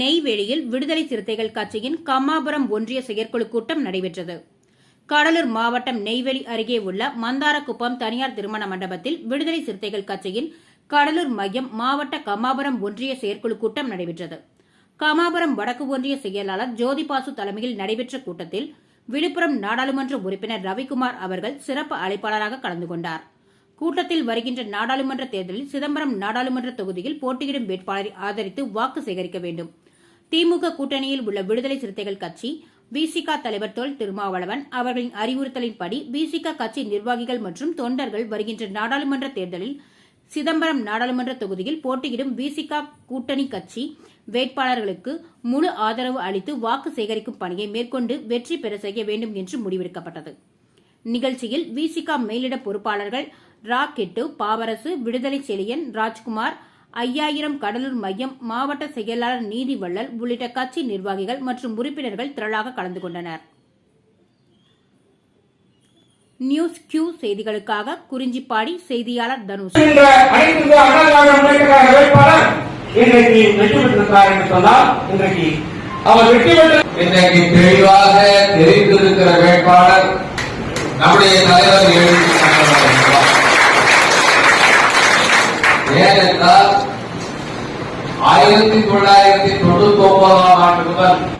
நெய்வேலியில் விடுதலை சிறுத்தைகள் கட்சியின் கம்மாபுரம் ஒன்றிய செயற்குழு கூட்டம் நடைபெற்றது. கடலூர் மாவட்டம் நெய்வேலி அருகே உள்ள மந்தாரக்குப்பம் தனியார் திருமண மண்டபத்தில் விடுதலை சிறுத்தைகள் கட்சியின் கடலூர் மையம் மாவட்ட கம்மாபுரம் ஒன்றிய செயற்குழு கூட்டம் நடைபெற்றது. கமாபுரம் வடக்கு ஒன்றிய செயலாளர் ஜோதிபாசு தலைமையில் நடைபெற்ற கூட்டத்தில் விழுப்புரம் நாடாளுமன்ற உறுப்பினர் ரவிக்குமார் அவர்கள் சிறப்பு அழைப்பாளராக கலந்து கொண்டார். கூட்டத்தில் வருகின்ற நாடாளுமன்ற தேர்தலில் சிதம்பரம் நாடாளுமன்ற தொகுதியில் போட்டியிடும் வேட்பாளரை ஆதரித்து வாக்கு சேகரிக்க வேண்டும். திமுக கூட்டணியில் உள்ள விடுதலை சிறுத்தைகள் கட்சி பிசிக தலைவர் தொல் திருமாவளவன் அவர்களின் அறிவுறுத்தலின்படி பிசிக கட்சி நிர்வாகிகள் மற்றும் தொண்டர்கள் வருகின்ற நாடாளுமன்ற தேர்தலில் சிதம்பரம் நாடாளுமன்ற தொகுதியில் போட்டியிடும் பிசிக கூட்டணி கட்சி வேட்பாளர்களுக்கு முழு ஆதரவு அளித்து வாக்கு சேகரிக்கும் பணியை மேற்கொண்டு வெற்றி பெற செய்ய வேண்டும் என்று முடிவெடுக்கப்பட்டது. நிகழ்ச்சியில் விசிகா மேலிட பொறுப்பாளர்கள் ரா கெட்டு பாவரசு விடுதலை செழியன் ராஜ்குமார் ஐயாயிரம் கடலூர் மையம் மாவட்ட செயலாளர் நீதிவள்ளல் உள்ளிட்ட கட்சி நிர்வாகிகள் மற்றும் உறுப்பினர்கள் திரளாக கலந்து கொண்டனர். நியூஸ் கியூ செய்திகளுக்காக குறிஞ்சிப்பாடி செய்தியாளர் தனுஷ். இன்றைக்கு தெளிவாக தெரிந்திருக்கிற வேட்பாளர் நம்முடைய தலைவர் எழுதி ஏனென்றால் ஆயிரத்தி தொள்ளாயிரத்தி தொண்ணூத்தி ஒன்பதாம் ஆண்டு முதல்